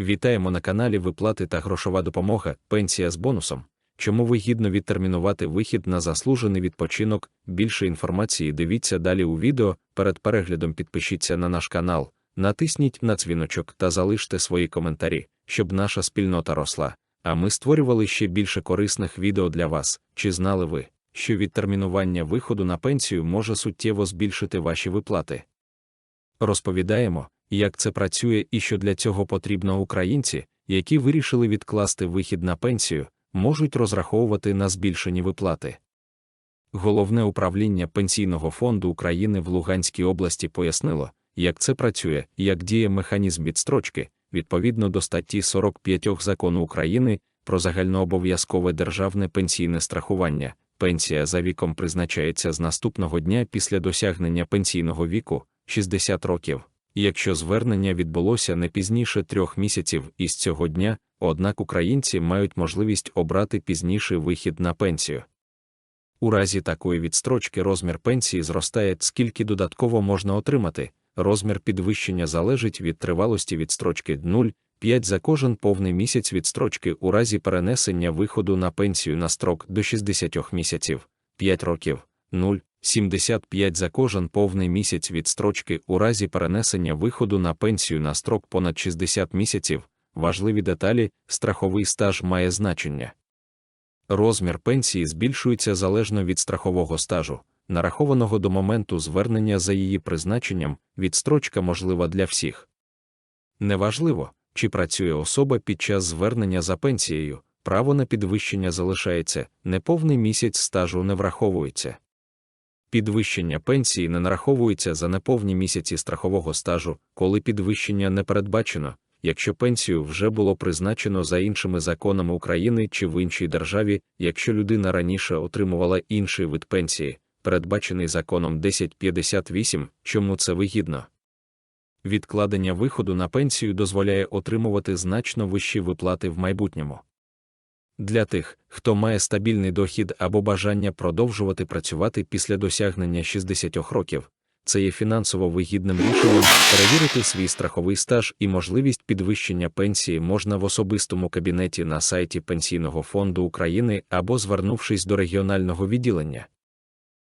Вітаємо на каналі Виплати та грошова допомога, пенсія з бонусом. Чому вигідно відтермінувати вихід на заслужений відпочинок? Більше інформації дивіться далі у відео. Перед переглядом підпишіться на наш канал, натисніть на дзвіночок та залиште свої коментарі, щоб наша спільнота росла. А ми створювали ще більше корисних відео для вас. Чи знали ви, що відтермінування виходу на пенсію може суттєво збільшити ваші виплати? Розповідаємо, як це працює і що для цього потрібно українці, які вирішили відкласти вихід на пенсію, можуть розраховувати на збільшені виплати. Головне управління Пенсійного фонду України в Луганській області пояснило, як це працює, як діє механізм відстрочки, відповідно до статті 45 закону України про загальнообов'язкове державне пенсійне страхування. Пенсія за віком призначається з наступного дня після досягнення пенсійного віку 60 років. Якщо звернення відбулося не пізніше трьох місяців із цього дня, однак українці мають можливість обрати пізніший вихід на пенсію. У разі такої відстрочки розмір пенсії зростає, скільки додатково можна отримати. Розмір підвищення залежить від тривалості відстрочки 0,5 за кожен повний місяць відстрочки у разі перенесення виходу на пенсію на строк до 60 місяців, 5 років, 0,75 за кожен повний місяць відстрочки у разі перенесення виходу на пенсію на строк понад 60 місяців. Важливі деталі, страховий стаж має значення. Розмір пенсії збільшується залежно від страхового стажу, нарахованого до моменту звернення за її призначенням, відстрочка можлива для всіх. Неважливо, чи працює особа під час звернення за пенсією, право на підвищення залишається, неповний місяць стажу не враховується. Підвищення пенсії не нараховується за неповні місяці страхового стажу, коли підвищення не передбачено, якщо пенсію вже було призначено за іншими законами України чи в іншій державі, якщо людина раніше отримувала інший вид пенсії, передбачений законом 1058, чому це вигідно. Відкладення виходу на пенсію дозволяє отримувати значно вищі виплати в майбутньому. Для тих, хто має стабільний дохід або бажання продовжувати працювати після досягнення 60 років, це є фінансово вигідним рішенням перевірити свій страховий стаж і можливість підвищення пенсії можна в особистому кабінеті на сайті Пенсійного фонду України або звернувшись до регіонального відділення.